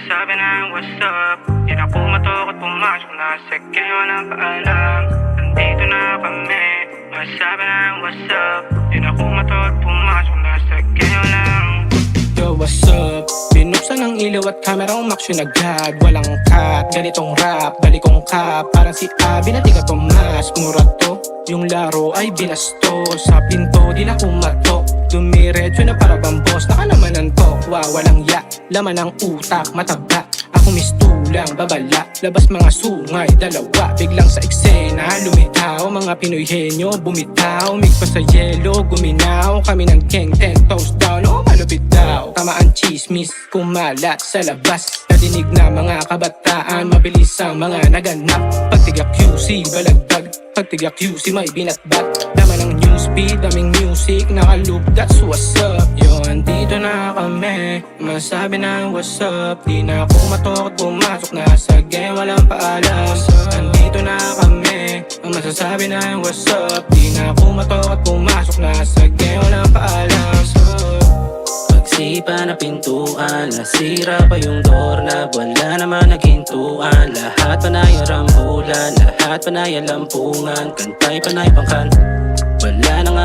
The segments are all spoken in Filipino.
Masabi na what's up? Di na pumatok at pumasok na sa kayo walang paalam. Nandito na kami. Masabi na what's up? Di na pumatok at pumasok na sa kayo lang Yo, what's up? Binuksan ang ilaw at camera umaksyon agad Walang cut, ganitong rap, balik kong cap Parang si Abby na tiga Tomas Mura to, yung laro ay binasto. Sa pinto, di na kumatok Dumiretso na para bang boss Naka naman ang tokwa, walang ya Laman ng utak, mataba. Ako mistulang, babala Labas mga sungay, dalawa. Biglang sa eksena, lumitaw Mga Pinoy henyo, bumitaw. Migpa sa yelo, guminaw Kami ng gang, ten toes down. Oh, malupit daw. Tama ang chismis, kumalat sa labas. Nadinig na mga kabataan Mabilis ang mga naganap. Pagtiga QC, balagdag. Pagtiga QC, may binatbat. Dama ng newspeed, daming music Nakalub, that's what's up. Yo, andito na kami Masabi na what's up. Di na ako matok at pumasok na sa game Walang paalam. Andito na kami Ang masasabi na what's up. Di na ako matok at pumasok na sa game Walang paalam. Pagsipa na pintuan Nasira pa yung doorknob Wala naman naghintuan Lahat panay ang rambulan Lahat panay ang lampungan Kantay panay pangkan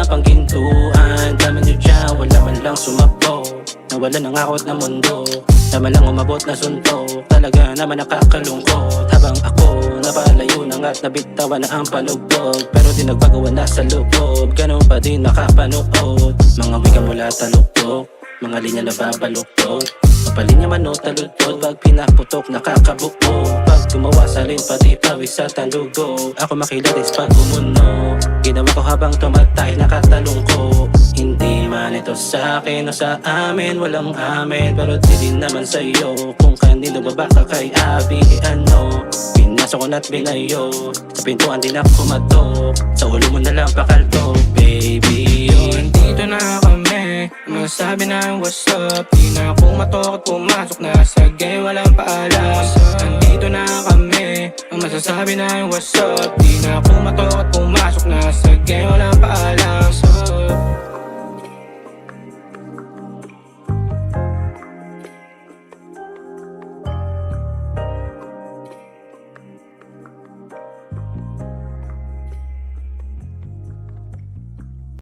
Wala na nga pang gintuan Dami nyo dyan Wala man lang sumapo Nawala ng akot na mundo. Tama lang umabot na suntok Talaga naman nakakalungkot. Habang ako napalayo na nga't nabitawan na ang palugbog Pero di nagbago na sa loob Ganun pa din nakapanood Mga wika mula taluktok. Mga linya na babaluktot. Mapalinya man o taludtod Pag pinaputok nakakabuko Pag gumawa sa rin pati pawis sa talugo. Ako makilatis pag umuno Ginawa ko habang tumatay nakatalong ko Hindi man ito sa akin o sa amin Walang amin Pero di din naman sa iyo Kung kanino ba baka kay Abby ano? Pinasok ko na't binayo. Sa pintuan din ako kumatok. Sa ulo mo na lang pakalto Baby Yo, andito na kami. Masabi na what's up? Di na ako matok at pumasok na sa game Walang paalam. Andito na masasabi na what's up? Di na ako matok at pumasok na sa game